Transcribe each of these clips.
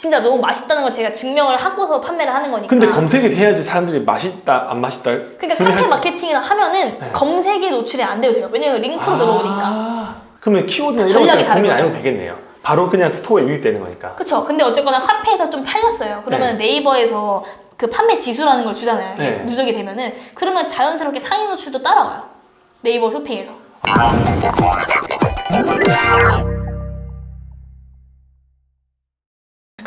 진짜 너무 맛있다는 걸 제가 증명을 하고서 판매를 하는 거니까. 근데 검색이 돼야지 사람들이 맛있다 안 맛있다 그러니까 카페 줄- 마케팅을 하면은 네. 검색에 노출이 안 돼도 돼요. 왜냐면 링크로 들어오니까. 아, 그러면 키워드나 이런 전략이 것들 고민 안. 해도 되겠네요. 바로 그냥 스토어에 유입되는 거니까. 그쵸. 근데 어쨌거나 카페에서 좀 팔렸어요. 그러면 네. 이버에서그 판매 지수라는 걸 주잖아요. 이게 네. 누적이 되면은. 그러면 자연스럽게 상위 노출도 따라와요. 네이버 쇼핑에서.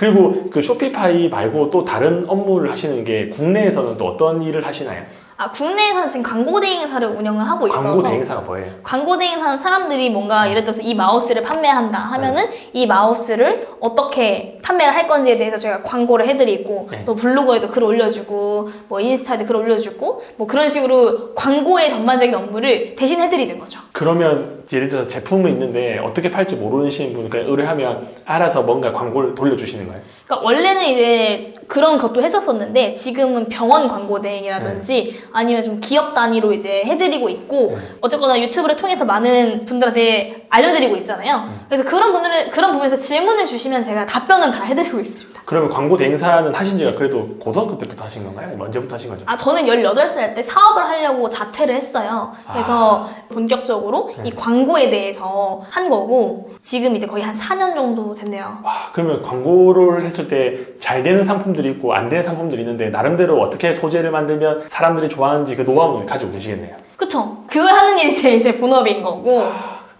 그리고 그 쇼피파이 말고 또 다른 업무를 하시는 게 국내에서는 또 어떤 일을 하시나요? 아, 국내에서는 지금 광고 대행사를 운영을 하고 있어서 광고 대행사가 뭐예요? 광고 대행사는 사람들이 뭔가 예를 들어서 이 마우스를 판매한다 하면은 네. 이 마우스를 어떻게 판매를 할 건지에 대해서 저희가 광고를 해드리고 네. 또 블로그에도 글 올려주고 뭐 인스타에도 글 올려주고 뭐 그런 식으로 광고의 전반적인 업무를 대신 해드리는 거죠. 그러면 예를 들어서 제품은 있는데 어떻게 팔지 모르시는 분께 의뢰하면 알아서 뭔가 광고를 돌려주시는 거예요? 그러니까 원래는 이제 그런 것도 했었었는데 지금은 병원 광고 대행이라든지 아니면 좀 기업 단위로 이제 해드리고 있고 네. 어쨌거나 유튜브를 통해서 많은 분들한테 알려드리고 있잖아요. 음. 그래서 그런 분들은 그런 부분에서 질문을 주시면 제가 답변은 다 해드리고 있습니다. 그러면 광고 대행사는 하신 지가 그래도 고등학교 때부터 하신 건가요? 아니면 언제부터 하신 거죠? 아 저는 18살 때 사업을 하려고 자퇴를 했어요. 그래서 본격적으로 아. 네. 이 광고에 대해서 한 거고 지금 이제 거의 한 4년 정도 됐네요. 와, 그러면 광고를 했을 때 잘 되는 상품들 이 있고 안 되는 상품들이 있는데 나름대로 어떻게 소재를 만들면 사람들이 좋아하는지 그 노하우를 가지고 계시겠네요. 그쵸? 그걸 하는 일이 제 이제 본업인 거고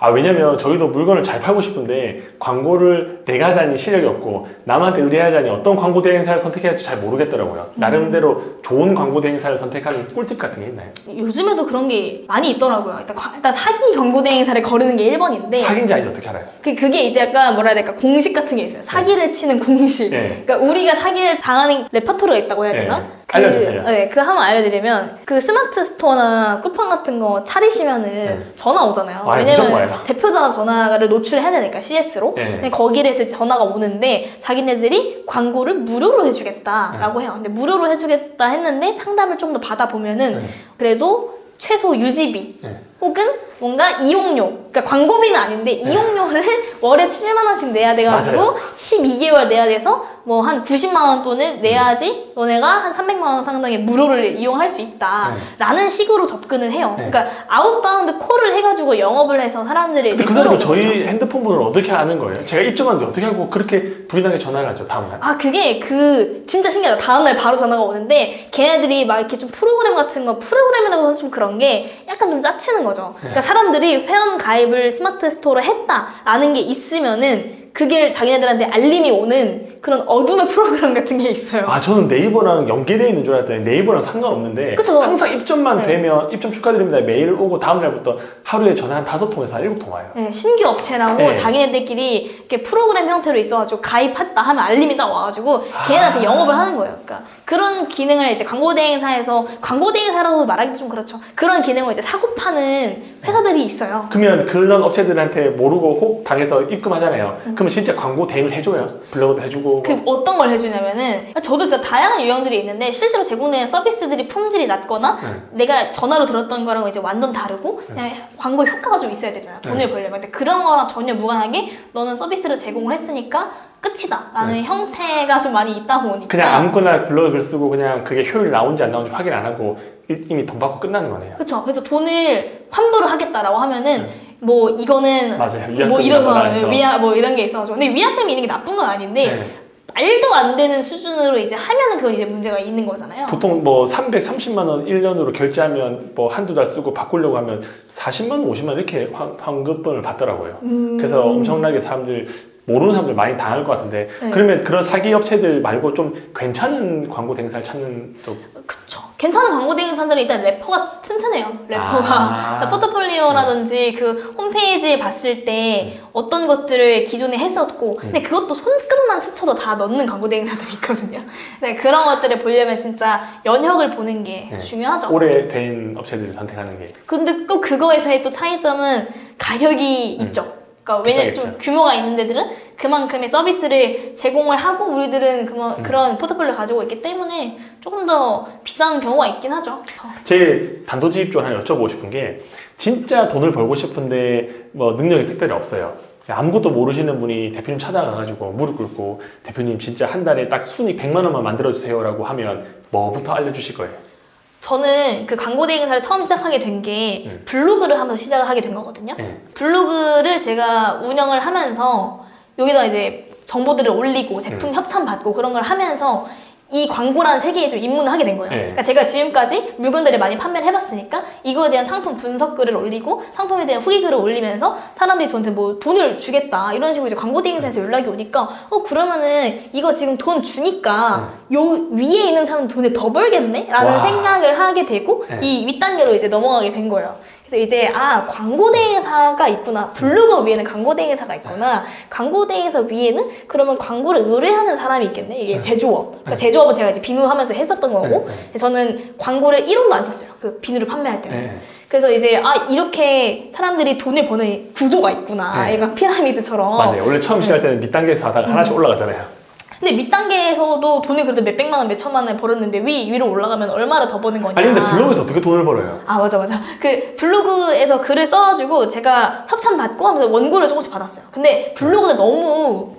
아 왜냐면 저희도 물건을 잘 팔고 싶은데 광고를 내가 하자니 실력이 없고 남한테 의뢰하자니 어떤 광고 대행사를 선택해야 할지 잘 모르겠더라고요. 나름대로 좋은 광고 대행사를 선택하는 꿀팁 같은 게 있나요? 요즘에도 그런 게 많이 있더라고요. 일단, 과- 일단 사기 경고 대행사를 거르는 게 1번인데 사귄지 아닌지 어떻게 알아요? 그, 그게 이제 약간 뭐라 해야 될까 공식 같은 게 있어요. 사기를 치는 공식. 네. 그러니까 우리가 사기를 당하는 레퍼토리가 있다고 해야 되나? 네. 알려주세요. 그, 네, 그 한번 알려드리면 그 스마트 스토어나 쿠팡 같은 거 차리시면은 전화 오잖아요. 아, 무조건 와요. 대표자 전화를 노출해야 되니까 CS로. 네. 근데 해서 전화가 오는데 자기네들이 광고를 무료로 해주겠다라고 해요. 근데 무료로 해주겠다 했는데 상담을 좀 더 받아보면은 네. 그래도 최소 유지비 네. 혹은 뭔가 이용료, 그러니까 광고비는 아닌데 이용료를 월에 7만 원씩 내야 돼가지고 맞아요. 12개월 내야 돼서 뭐 한 90만 원 돈을 내야지 너네가 한 300만 원 상당의 무료를 이용할 수 있다라는 식으로 접근을 해요. 네. 그러니까 아웃바운드 콜을 해가지고 영업을 해서 사람들이 근데 그 사람은. 저희 핸드폰 번호를 어떻게 아는 거예요? 제가 입점하는데 어떻게 알고 그렇게 불이나게 전화를 하죠 다음날? 아 그게 그 진짜 신기하다 다음날 바로 전화가 오는데 걔네들이 막 이렇게 좀 프로그램 같은 거 프로그램이라고 하면 좀 그런 게 약간 좀 짜치는 거 죠. 그러니까 사람들이 회원 가입을 스마트 스토어로 했다라는 게 있으면은 그게 자기네들한테 알림이 오는 그런 어둠의 프로그램 같은 게 있어요 아 저는 네이버랑 연계되어 있는 줄 알았더니 네이버랑 상관없는데 그쵸. 항상 입점만 네. 되면 입점 축하드립니다 메일 오고 다음 날부터 하루에 전화 한 다섯 통에서 한 일곱 통 와요. 네, 신규 업체라고 네. 자기네들끼리 이렇게 프로그램 형태로 있어가지고 가입했다 하면 알림이 딱 와가지고 아. 걔네한테 영업을 하는 거예요. 그러니까 그런 기능을 이제 광고 대행사에서 광고 대행사라고 말하기도 좀 그렇죠. 그런 기능을 이제 사고 파는 회사들이 있어요. 그러면 그런 업체들한테 모르고 혹 당해서 입금하잖아요. 그러면 진짜 광고 대행을 해줘요. 블로그도 해주고. 음. 그 어떤 걸 해주냐면은 저도 진짜 다양한 유형들이 있는데 실제로 제공되는 서비스들이 품질이 낮거나 네. 내가 전화로 들었던 거랑 이제 완전 다르고 그냥 광고 효과가 좀 있어야 되잖아요 돈을 네. 벌려면 근데 그런 거랑 전혀 무관하게 너는 서비스를 제공을 했으니까 끝이다 라는 형태가 좀 많이 있다 보니까 네. 그냥 아무거나 블로그를 쓰고 그냥 그게 효율 나온지 안 나온지 확인 안 하고 이- 이미 돈 받고 끝나는 거네요. 그쵸 그래서 돈을 환불을 하겠다라고 하면은 뭐 이거는 맞아요. 뭐. 위아 뭐 이런 게 있어가지고 근데 위약금이 있는 게 나쁜 건 아닌데 네. 말도 안 되는 수준으로 이제 하면은 그건 이제 문제가 있는 거잖아요. 보통 뭐 330만 원 1년으로 결제하면 뭐 한두 달 쓰고 바꾸려고 하면 40만 원, 50만 원 이렇게 환, 환급분을 받더라고요. 음. 그래서 엄청나게 사람들 모르는 사람들 많이 당할 것 같은데 네. 그러면 그런 사기 업체들 말고 좀 괜찮은 광고 대행사를 찾는 또 그쵸. 괜찮은 광고 대행사들은 일단 래퍼가 튼튼해요. 래퍼가. 아. 포트폴리오라든지 그 홈페이지에 봤을 때 어떤 것들을 기존에 했었고, 근데 그것도 손끝만 스쳐도 다 넣는 광고 대행사들이 있거든요. 네, 그런 것들을 보려면 진짜 연혁을 보는 게 네. 중요하죠. 오래된 업체들을 선택하는 게 근데 또 그거에서의 또 차이점은 가격이 음. 있죠. 그러니까 왜냐 좀. 규모가 있는 데들은 그만큼의 서비스를 제공을 하고 우리들은 그만, 음. 그런 포트폴리오 가지고 있기 때문에 조금 더 비싼 경우가 있긴 하죠. 제일 단도직입적으로 하나 여쭤보고 싶은 게 진짜 돈을 벌고 싶은데 뭐 능력이 특별히 없어요. 아무것도 모르시는 분이 대표님 찾아가가지고 무릎 꿇고 대표님 진짜 한 달에 딱 순익 100만 원만 만들어주세요라고 하면 뭐부터 알려주실 거예요? 저는 그 광고 대행 사를 처음 시작하게 된 게 음. 블로그를 하면서 시작을 하게 된 거거든요. 네. 블로그를 제가 운영을 하면서 여기다 이제 정보들을 올리고 음. 제품 협찬 받고 그런 걸 하면서 이 광고라는 세계에 좀 입문을 하게 된 거예요. 네. 그러니까 제가 지금까지 물건들을 많이 판매를 해봤으니까 이거에 대한 상품 분석 글을 올리고 상품에 대한 후기 글을 올리면서 사람들이 저한테 뭐 돈을 주겠다 이런 식으로 이제 광고 대행사에서 연락이 오니까 어 그러면은 이거 지금 돈 주니까 요 위에 있는 사람 돈을 더 벌겠네? 라는 와. 생각을 하게 되고 네. 이 윗단계로 이제 넘어가게 된 거예요. 그래서 이제 아 광고 대행사가 있구나. 블로거 위에는 광고 대행사가 있구나. 광고 대행사 위에는 그러면 광고를 의뢰하는 사람이 있겠네. 이게 제조업. 그러니까 제조업은 제가 이제 비누하면서 했었던 거고. 네, 네. 저는 광고를 1원도 안 썼어요. 그 비누를 판매할 때는. 네. 그래서 이제 아 이렇게 사람들이 돈을 버는 구조가 있구나. 네. 약간 피라미드처럼. 맞아요. 원래 처음 시작할 때는 밑단계에서 하다가 하나씩 올라가잖아요. 근데 밑단계에서도 돈을 그래도 몇 백만 원 몇 천만 원 벌었는데 위 위로 올라가면 얼마나 더 버는 거냐 아니 근데 블로그에서 어떻게 돈을 벌어요? 아 맞아 맞아 그 블로그에서 글을 써가지고 제가 협찬 받고 하면서 원고를 조금씩 받았어요 근데 블로그는 너무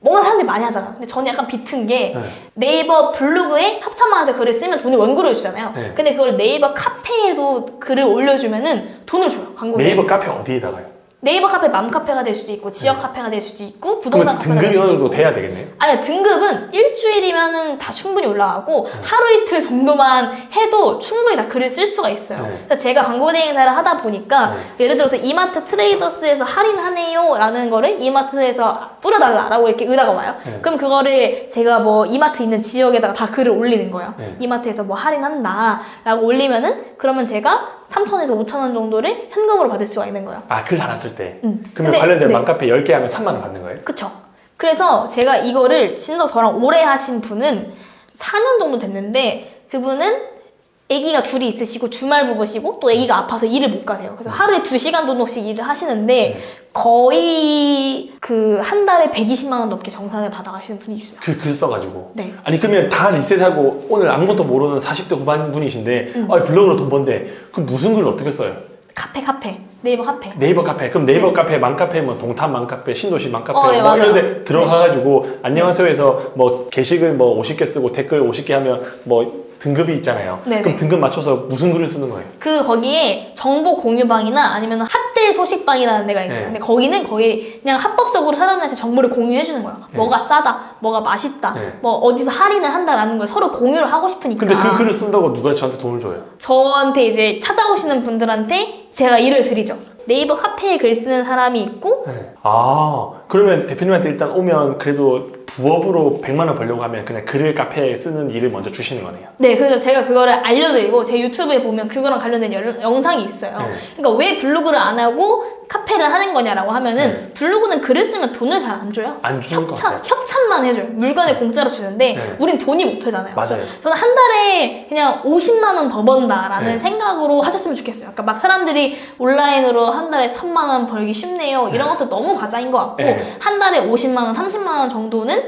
뭔가 사람들이 많이 하잖아 근데 저는 약간 비튼 게 네. 네이버 블로그에 협찬만 해서 글을 쓰면 돈을 원고를 주잖아요 네. 근데 그걸 네이버 카페에도 글을 올려주면은 돈을 줘요 광고 네이버. 카페 어디에다가요? 네이버 카페 맘 카페가 될 수도 있고 지역 카페가 될 수도 있고 부동산 카페가 될 등급이 수도 어느 있고 정도 돼야 되겠네요. 아니 등급은 일주일이면은 다 충분히 올라가고 하루 이틀 정도만 해도 충분히 다 글을 쓸 수가 있어요. 네. 그래서 제가 광고 대행사를 하다 보니까 예를 들어서 이마트 트레이더스에서 할인하네요라는 거를 이마트에서 뿌려달라라고 이렇게 의뢰가 와요. 네. 그럼 그거를 제가 뭐 이마트 있는 지역에다가 다 글을 올리는 거예요. 네. 이마트에서 뭐 할인한다라고 올리면은 그러면 제가 3천에서 5천 원 정도를 현금으로 받을 수가 있는 거예요. 아, 글 달았을 때. 음. 그러면 근데- 관련된 네. 맘카페 10개 하면 3만 원 받는 거예요? 그쵸. 그래서 제가 이거를 진짜 저랑 오래 하신 분은 4년 정도 됐는데 그분은 아기가 둘이 있으시고 주말 부부시고 또 아기가 아파서 일을 못 가세요. 그래서 하루에 2시간 정도씩 일을 하시는데 거의 그 한 달에 120만 원 넘게 정산을 받아가시는 분이 있어요. 그 글 써가지고. 네. 아니 그러면 다 리셋하고 오늘 아무것도 모르는 40대 후반 분이신데 음. 아, 블로그로 돈 번데 그럼 무슨 글을 어떻게 써요? 카페 카페 네이버 카페. 네이버 카페 그럼 네이버 카페 맘카페면 동탄 맘카페 신도시 맘카페 어, 네, 뭐 맞아요. 이런 데 들어가 가지고 안녕하세요 해서 뭐 게시글 뭐 50개 쓰고 댓글 50개 하면 뭐 등급이 있잖아요 네네. 그럼 등급 맞춰서 무슨 글을 쓰는 거예요? 그 거기에 정보 공유방이나 아니면 핫들 소식방이라는 데가 있어요. 네. 근데 거기는 거의 그냥 합법적으로 사람들한테 정보를 공유해 주는 거예요. 네. 뭐가 싸다, 뭐가 맛있다, 네. 뭐 어디서 할인을 한다라는 걸 서로 공유를 하고 싶으니까. 근데 그 글을 쓴다고 누가 저한테 돈을 줘요? 저한테 이제 찾아오시는 분들한테 제가 일을 드리죠. 네이버 카페에 글 쓰는 사람이 있고 아 그러면 대표님한테 일단 오면 그래도 부업으로 100만 원 벌려고 하면 그냥 글을 카페에 쓰는 일을 먼저 주시는 거네요 네, 그래서 제가 그거를 알려드리고 제 유튜브에 보면 그거랑 관련된 열- 영상이 있어요. 네. 그러니까 왜 블로그를 안 하고 카페를 하는 거냐라고 하면은 블로그는 글을 쓰면 돈을 잘 안 줘요. 네. 안 주는 것 협찬, 같아요 협찬만 해줘요. 물건을 공짜로 주는데 네. 우린 돈이 목표잖아요. 맞아요 저는 한 달에 그냥 50만 원 더 번다라는 네. 생각으로 하셨으면 좋겠어요. 그러니까 막 사람들이 온라인으로 한 달에 천만 원 벌기 쉽네요. 이런 것도 너무 과장인 것 같고 네. 한 달에 50만 원, 30만 원 정도는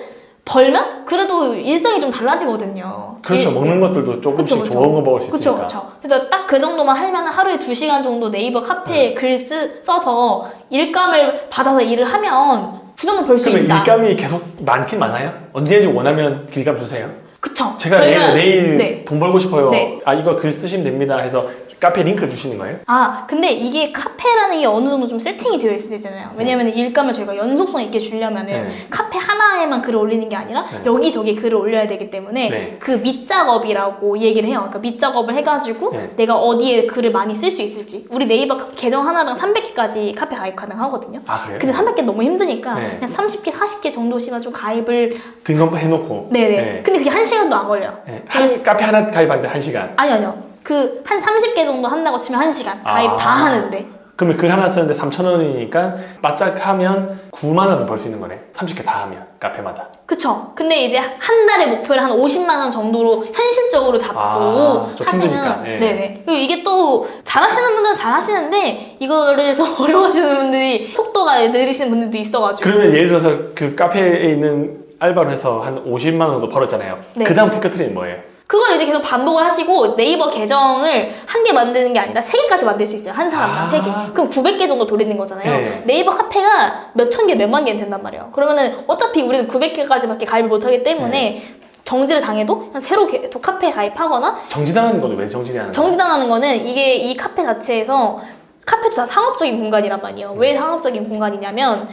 벌면 그래도 일상이 좀 달라지거든요. 그렇죠 일- 먹는 것들도 조금씩 그쵸. 좋은 거 먹을 수 그쵸, 있으니까 그쵸. 그래서 딱 그 정도만 하면 하루에 2시간 정도 네이버 카페에 글 쓰, 써서 일감을 받아서 일을 하면 그 정도 벌 수 있다. 일감이 계속 많긴 많아요? 언제든지 원하면 길감 주세요 그쵸. 제가 내일, 내일 네. 돈 벌고 싶어요 네. 아 이거 글 쓰시면 됩니다 해서 카페 링크를 주시는 거예요? 아, 근데 이게 카페라는 게 어느 정도 좀 세팅이 되어 있어야 되잖아요. 왜냐면 일감을 저희가 연속성 있게 주려면은 네. 카페 하나에만 글을 올리는 게 아니라 네. 여기저기 글을 올려야 되기 때문에 네. 그 밑작업이라고 얘기를 해요. 그러니까 밑작업을 해가지고 네. 내가 어디에 글을 많이 쓸 수 있을지. 우리 네이버 카- 계정 하나당 300개까지 카페 가입 가능하거든요. 아 그래요? 근데 300개 너무 힘드니까 네. 그냥 30개, 40개 정도씩만 좀 가입을 등급 해놓고 네네. 네. 근데 그게 한 시간도 안 걸려요. 네. 한 카페 하나 가입하는데 한 시간 아니 아니요. 그 한 30개 정도 한다고 치면 한 시간 가입 아. 다 하는데. 그러면 글 하나 쓰는데 3,000원이니까 바짝 하면 9만 원 벌 수 있는 거네 30개 다 하면 카페마다 그쵸. 근데 이제 한 달에 목표를 한 50만 원 정도로 현실적으로 잡고 아, 좀 하시면 힘드니까, 예. 네네. 그리고 이게 또 잘하시는 분들은 잘하시는데 이거를 좀 어려워하시는 분들이 속도가 느리시는 분들도 있어가지고 그러면 예를 들어서 그 카페에 있는 알바로 해서 한 50만 원 정도 벌었잖아요 네. 그 다음 테크트리는 뭐예요? 그걸 이제 계속 반복을 하시고 네이버 계정을 한 개 만드는 게 아니라 세 개까지 만들 수 있어요. 한 사람당 아. 세 개. 그럼 900개 정도 돌리는 거잖아요. 네. 네이버 카페가 몇천 개, 몇만 개는 된단 말이에요. 그러면은 어차피 우리는 900개까지밖에 가입을 못 하기 때문에 네. 정지를 당해도 그냥 새로 개- 또 카페에 가입하거나 정지당하는 거는 왜 정지당하는 거예요? 정지당하는 거는 이게 이 카페 자체에서 카페도 다 상업적인 공간이란 말이에요. 왜 음. 상업적인 공간이냐면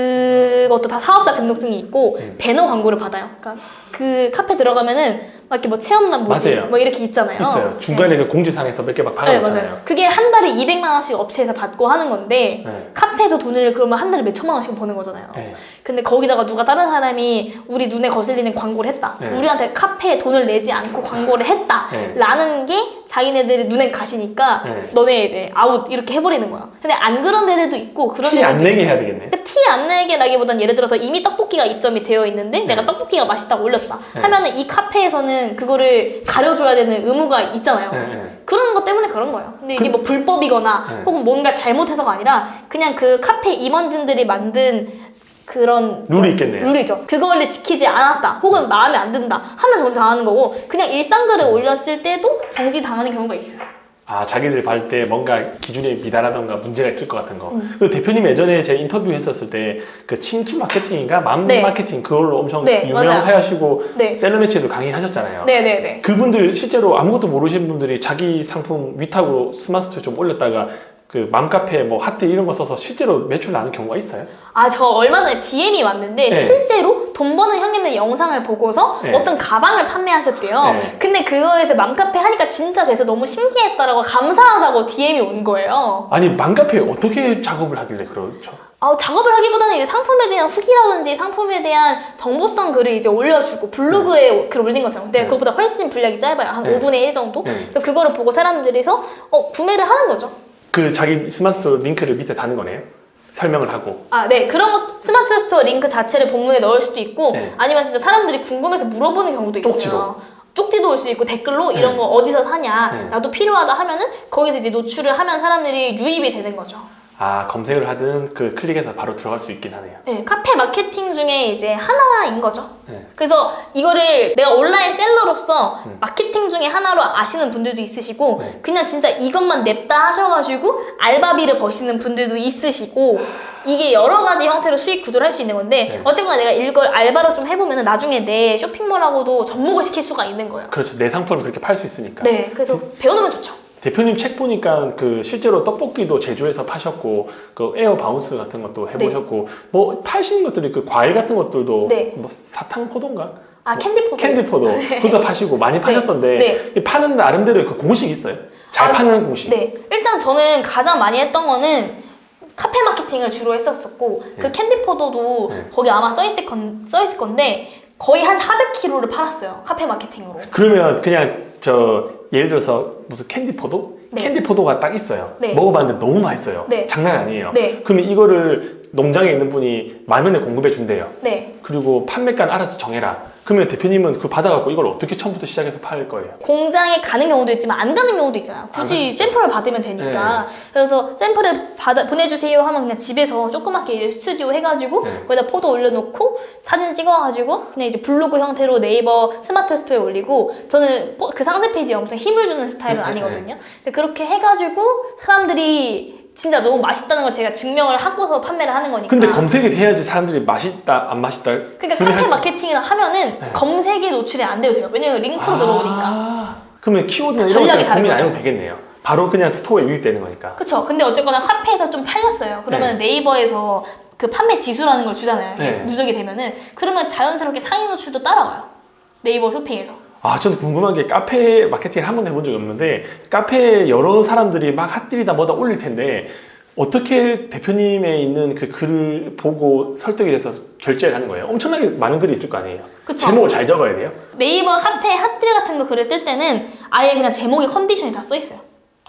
그것도 다 사업자 등록증이 있고 음. 배너 광고를 받아요. 그러니까 그 카페 들어가면은 막 이렇게 뭐 체험단 모집 맞아요. 뭐 이렇게 있잖아요. 있어요. 중간에 그 공지상에서 몇 개 막 네. 맞아요. 그게 한 달에 200만 원씩 업체에서 받고 하는 건데 네. 카페에서 돈을 그러면 한 달에 몇 천만 원씩 버는 거잖아요. 네. 근데 거기다가 누가 다른 사람이 우리 눈에 거슬리는 광고를 했다. 네. 우리한테 카페에 돈을 내지 않고 광고를 했다. 네. 라는 게 자기네들이 눈에 가시니까 네. 너네 이제 아웃 이렇게 해버리는 거야. 근데 안 그런 데들도 있고 그런 티안 데들도 내게 있어요. 해야 되겠네. 티안 내게라기보단 예를 들어서 이미 떡볶이가 입점이 되어 있는데 내가 떡볶이가 맛있다고 올렸다. 네. 하면은 이 카페에서는 그거를 가려줘야 되는 의무가 있잖아요. 네, 네. 그런 것 때문에 그런 거예요. 근데 이게 뭐 불법이거나 네. 혹은 뭔가 잘못해서가 아니라 그냥 그 카페 임원진들이 만든 그런 룰이 있겠네요. 룰이죠. 그거를 지키지 않았다. 혹은 마음에 안 든다. 하면 정지 당하는 거고 그냥 일상 글을 올렸을 때도 정지 당하는 경우가 있어요. 아 자기들 볼 때 뭔가 기준에 미달하던가 문제가 있을 것 같은 거. 음. 그 대표님 예전에 제 인터뷰 했었을 때 그 친추 마케팅인가 맘 네. 마케팅 그걸로 엄청 네, 유명하시고 네. 셀러매치도 강의하셨잖아요. 네네 네. 그분들 실제로 아무것도 모르시는 분들이 자기 상품 위탁으로 스마트스토어 좀 올렸다가 그 맘카페 뭐 하트 이런 거 써서 실제로 매출 나는 경우가 있어요? 아, 저 얼마 전에 DM이 왔는데 네. 실제로 돈 버는 형님들 영상을 보고서 네. 어떤 가방을 판매하셨대요. 네. 근데 그거에서 맘카페 하니까 진짜 돼서 너무 신기했다라고 감사하다고 DM이 온 거예요. 아니 맘카페 어떻게 작업을 하길래 그렇죠? 아, 작업을 하기보다는 이제 상품에 대한 후기라든지 상품에 대한 정보성 글을 이제 올려주고 블로그에 글을 올린 거죠. 근데 네. 그것보다 훨씬 분량이 짧아요. 한 네. 5분의 1 정도? 네. 그래서 그거를 보고 사람들이서 어, 구매를 하는 거죠. 그 자기 스마트 스토어 링크를 밑에 다는 거네요. 설명을 하고. 아, 네. 그런 것, 스마트 스토어 링크 자체를 본문에 넣을 수도 있고, 네. 아니면 진짜 사람들이 궁금해서 물어보는 경우도 있어요. 쪽지로. 쪽지도 올 수 있고, 댓글로 이런 네. 거 어디서 사냐, 네. 나도 필요하다 하면은, 거기서 이제 노출을 하면 사람들이 유입이 되는 거죠. 아 검색을 하든 그 클릭해서 바로 들어갈 수 있긴 하네요. 네. 카페 마케팅 중에 이제 하나인 거죠. 네. 그래서 이거를 내가 온라인 셀러로서 음. 마케팅 중에 하나로 아시는 분들도 있으시고, 네. 그냥 진짜 이것만 냅다 하셔가지고, 알바비를 버시는 분들도 있으시고, 이게 여러 가지 형태로 수익 구조를 할 수 있는 건데 네. 어쨌거나 내가 이걸 알바로 좀 해보면 나중에 내 쇼핑몰하고도 접목을 시킬 수가 있는 거예요. 그렇죠. 내 상품을 그렇게 팔 수 있으니까. 네, 그래서 배워놓으면 좋죠. 대표님 책 보니까 그 실제로 떡볶이도 제조해서 파셨고 그 에어 바운스 같은 것도 해보셨고 뭐 파시는 것들이 그 과일 같은 것들도 네. 뭐 사탕 포도인가? 아뭐 캔디 포도. 캔디 포도 그것도 파시고 많이 파셨던데 네. 이 파는 나름대로 그 공식 있어요. 잘 아, 파는 공식. 네, 일단 저는 가장 많이 했던 거는 카페 마케팅을 주로 했었었고 그 네. 캔디 포도도 네. 거기 아마 써 있을, 건, 써 있을 건데 거의 한 400kg를 팔았어요. 카페 마케팅으로. 그러면 그냥 저 예를 들어서 무슨 캔디 포도? 네. 캔디 포도가 딱 있어요. 네. 먹어봤는데 너무 맛있어요. 네. 장난 아니에요. 네. 그러면 이거를 농장에 있는 분이 만 원에 공급해 준대요. 네. 그리고 판매가는 알아서 정해라. 그러면 대표님은 그거 받아갖고 이걸 어떻게 처음부터 시작해서 팔 거예요? 공장에 가는 경우도 있지만 안 가는 경우도 있잖아요. 굳이. 샘플을 받으면 되니까. 네. 그래서 샘플을 받아, 보내주세요 하면 그냥 집에서 조그맣게 이제 스튜디오 해가지고 네. 거기다 포도 올려놓고 사진 찍어가지고 그냥 이제 블로그 형태로 네이버 스마트 스토어에 올리고 저는 포- 그 상세 페이지에 엄청 힘을 주는 스타일은 네, 네, 아니거든요. 근데 그렇게 해가지고 사람들이 진짜 너무 맛있다는 걸 제가 증명을 하고서 판매를 하는 거니까. 근데 검색이 돼야지 사람들이 맛있다, 안 맛있다. 그러니까 카페. 마케팅을 하면은 네. 검색에 노출이 안 돼도 돼요. 왜냐면 링크로 들어오니까. 아, 그러면 키워드나 이런 전략이 다른 고민 안 거죠. 해도 되겠네요. 바로 그냥 스토어에 유입되는 거니까. 그쵸. 근데 어쨌거나 카페에서 좀 팔렸어요. 그러면 네. 이버에서그 판매 지수라는 걸 주잖아요. 네. 누적이 되면은. 그러면 자연스럽게 상위 노출도 따라와요. 네이버 쇼핑에서. 아, 저는 궁금한 게 카페 마케팅을 한 번도 해본 적이 없는데 카페에 여러 사람들이 막 핫딜이다 뭐다 올릴 텐데 어떻게 대표님의 있는 그 글을 보고 설득이 돼서 결제를 하는 거예요? 엄청나게 많은 글이 있을 거 아니에요? 그쵸. 제목을 잘 적어야 돼요? 네이버 핫해 핫딜 같은 거 글을 쓸 때는 아예 그냥 제목에 컨디션이 다 써 있어요.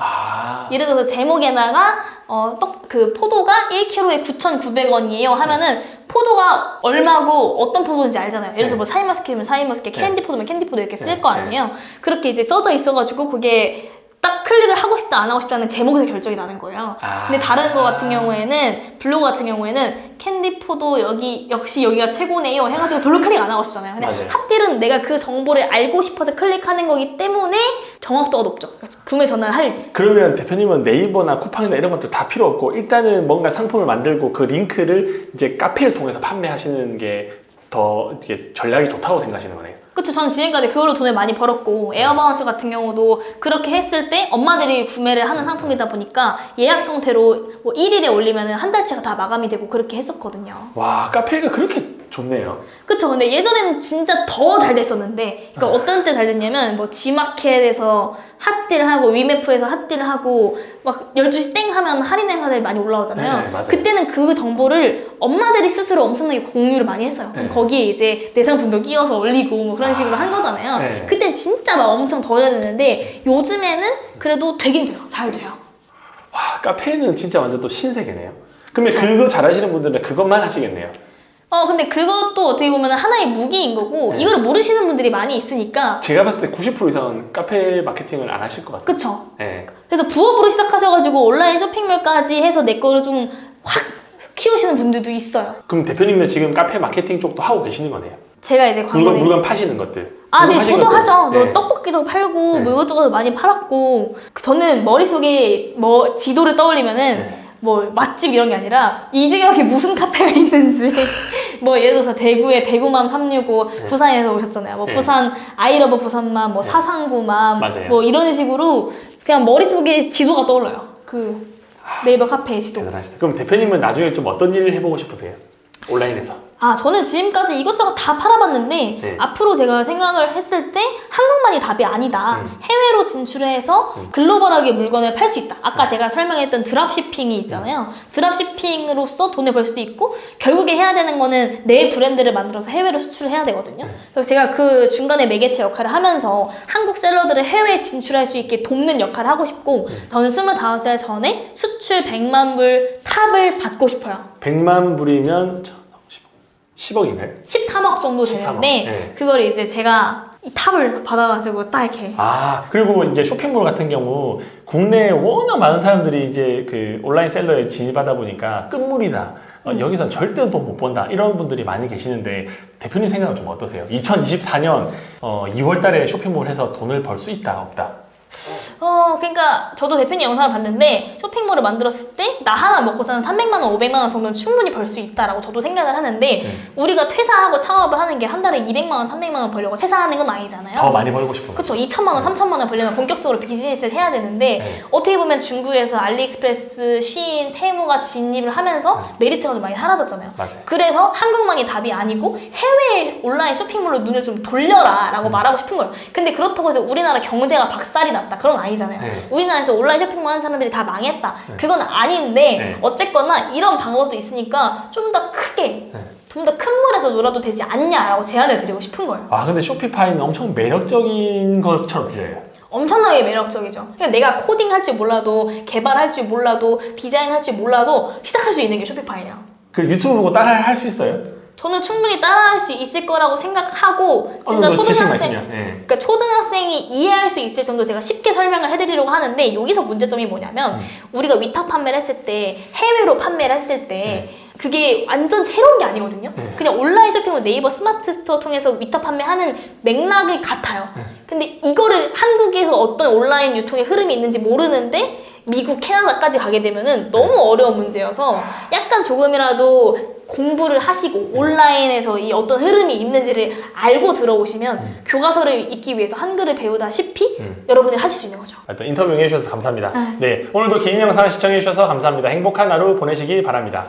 아, 예를 들어서 제목에다가 어, 떡, 그 포도가 1kg에 9,900원이에요 하면은 포도가 얼마고 어떤 포도인지 알잖아요. 예를 들어 뭐 샤인머스켓이면 샤인머스켓, 네. 캔디포도면 캔디포도 이렇게 쓸 네, 거 네. 아니에요. 그렇게 이제 써져 있어가지고 그게 딱 클릭을 하고 싶다 안 하고 싶다는 제목에서 결정이 나는 거예요. 아. 근데 다른 거 같은 경우에는 블로그 같은 경우에는 캔디포도 여기 역시 여기가 최고네요 해가지고 별로 클릭 안 하고 싶잖아요. 근데 맞아요. 핫딜은 내가 그 정보를 알고 싶어서 클릭하는 거기 때문에 정확도가 높죠. 그러니까 구매 전화를 할 때. 그러면 대표님은 네이버나 쿠팡이나 이런 것들 다 필요 없고 일단은 뭔가 상품을 만들고 그 링크를 이제 카페를 통해서 판매하시는 게더 이게 전략이 좋다고 생각하시는 거네요. 그쵸. 저는 지금까지 그걸로 돈을 많이 벌었고, 에어바운스 같은 경우도 그렇게 했을 때 엄마들이 구매를 하는 상품이다 보니까 예약 형태로 뭐 1일에 올리면 한 달치가 다 마감이 되고 그렇게 했었거든요. 와 카페가 그렇게 좋네요. 그쵸. 근데 예전에는 진짜 더 잘 됐었는데, 그러니까 어떤 때 잘 됐냐면, 뭐, 지마켓에서 핫딜 하고, 위메프에서 핫딜 하고, 막 12시 땡 하면 할인 행사들 많이 올라오잖아요. 네, 맞아요. 그때는 그 정보를 엄마들이 스스로 엄청나게 공유를 많이 했어요. 그럼 네. 거기에 이제 내 상품도 끼워서 올리고, 뭐 그런 식으로 한 거잖아요. 네. 그땐 진짜 막 엄청 더잘 됐는데, 요즘에는 그래도 되긴 돼요. 잘 돼요. 와 카페는 진짜 완전 또 신세계네요. 그러면 그거 잘하시는 분들은 그것만 하시겠네요. 어, 근데 그것도 어떻게 보면 하나의 무기인 거고, 네. 이걸 모르시는 분들이 많이 있으니까, 제가 봤을 때 90% 이상은 카페 마케팅을 안 하실 것 같아요. 그쵸. 네. 그래서 부업으로 시작하셔가지고 온라인 쇼핑몰까지 해서 내 거를 좀 확 키우시는 분들도 있어요. 그럼 대표님은 지금 카페 마케팅 쪽도 하고 계시는 거네요. 제가 이제 광고를 물건 물건 파시는 것들. 아, 네, 물건 파시는 저도 것들. 하죠. 네. 저 떡볶이도 팔고 네. 뭐 이것저것 많이 팔았고 저는 머릿속에 뭐 지도를 떠올리면은 네. 뭐 맛집 이런 게 아니라 이 지역에 무슨 카페가 있는지 뭐 예를 들어서 대구에 대구맘 365 부산에서 오셨잖아요. 뭐 네. 부산 아이러브 부산맘 뭐 사상구맘 맞아요. 뭐 이런 식으로 그냥 머릿속에 지도가 떠올라요. 그 네이버 카페 지도. 대단하시다. 그럼 대표님은 나중에 좀 어떤 일을 해보고 싶으세요? 온라인에서. 아, 저는 지금까지 이것저것 다 팔아봤는데, 네. 앞으로 제가 생각을 했을 때, 한국만이 답이 아니다. 음. 해외로 진출해서 글로벌하게 물건을 팔 수 있다. 아까 제가 설명했던 드랍시핑이 있잖아요. 드랍시핑으로서 돈을 벌 수도 있고, 결국에 해야 되는 거는 내 브랜드를 만들어서 해외로 수출을 해야 되거든요. 그래서 제가 그 중간에 매개체 역할을 하면서 한국 셀러들을 해외에 진출할 수 있게 돕는 역할을 하고 싶고, 저는 25살 전에 수출 100만 불 탑을 받고 싶어요. 100만 불이면 10억인가요? 13억 정도 13억, 되는데 네. 그걸 이제 제가 이 탑을 받아가지고 딱 이렇게 아 그리고 이제 쇼핑몰 같은 경우 국내에 워낙 많은 사람들이 이제 그 온라인 셀러에 진입하다 보니까 끝물이다. 어, 여기선 절대 돈 못 번다 이런 분들이 많이 계시는데 대표님 생각은 좀 어떠세요? 2024년 어, 2월 달에 쇼핑몰 해서 돈을 벌 수 있다 없다? 어 그러니까 저도 대표님 영상을 봤는데 쇼핑몰을 만들었을 때 나 하나 먹고서는 300만 원, 500만 원 정도는 충분히 벌 수 있다라고 저도 생각을 하는데 우리가 퇴사하고 창업을 하는 게 한 달에 200만 원, 300만 원 벌려고 퇴사하는 건 아니잖아요. 더 많이 벌고 거. 그쵸 2천만 원, 3천만 원 벌려면 본격적으로 비즈니스를 해야 되는데 네. 어떻게 보면 중국에서 알리익스프레스, 시인, 테무가 진입을 하면서 메리트가 좀 많이 사라졌잖아요. 맞아요. 그래서 한국만이 답이 아니고 해외 온라인 쇼핑몰로 눈을 좀 돌려라 라고 말하고 싶은 거예요. 근데 그렇다고 해서 우리나라 경제가 박살이 났다. 그런 거 아니잖아요. 네. 우리나라에서 온라인 쇼핑몰 하는 사람들이 다 망했다. 그건 아닌데 네. 어쨌거나 이런 방법도 있으니까 좀 더 크게 네. 좀더큰 물에서 놀아도 되지 않냐라고 제안을 드리고 싶은 거예요. 아 근데 쇼피파이는 엄청 매력적인 것처럼 들려요. 엄청나게 매력적이죠. 그러니까 내가 코딩 할 줄 몰라도 개발할 줄 몰라도 디자인 할 줄 몰라도 시작할 수 있는 게 쇼피파이예요. 그 유튜브 보고 따라 할 수 있어요? 저는 충분히 따라할 수 있을 거라고 생각하고 진짜 어느 정도 지식만 초등학생 있으면. 네. 그러니까 초등학생이 이해할 수 있을 정도 제가 쉽게 설명을 해드리려고 하는데 여기서 문제점이 뭐냐면 음. 우리가 위탁 판매를 했을 때 해외로 판매를 했을 때 네. 그게 완전 새로운 게 아니거든요. 네. 그냥 온라인 쇼핑몰 네이버 스마트 스토어 통해서 위탁 판매하는 맥락이 같아요. 네. 근데 이거를 한국에서 어떤 온라인 유통의 흐름이 있는지 모르는데 미국, 캐나다까지 가게 되면은 너무 어려운 문제여서 약간 조금이라도 공부를 하시고 온라인에서 이 어떤 흐름이 있는지를 알고 들어오시면 교과서를 읽기 위해서 한글을 배우다시피 음. 여러분이 하실 수 있는 거죠. 하여튼 인터뷰 응해주셔서 감사합니다. 아. 네, 오늘도 긴 영상 시청해주셔서 감사합니다. 행복한 하루 보내시기 바랍니다.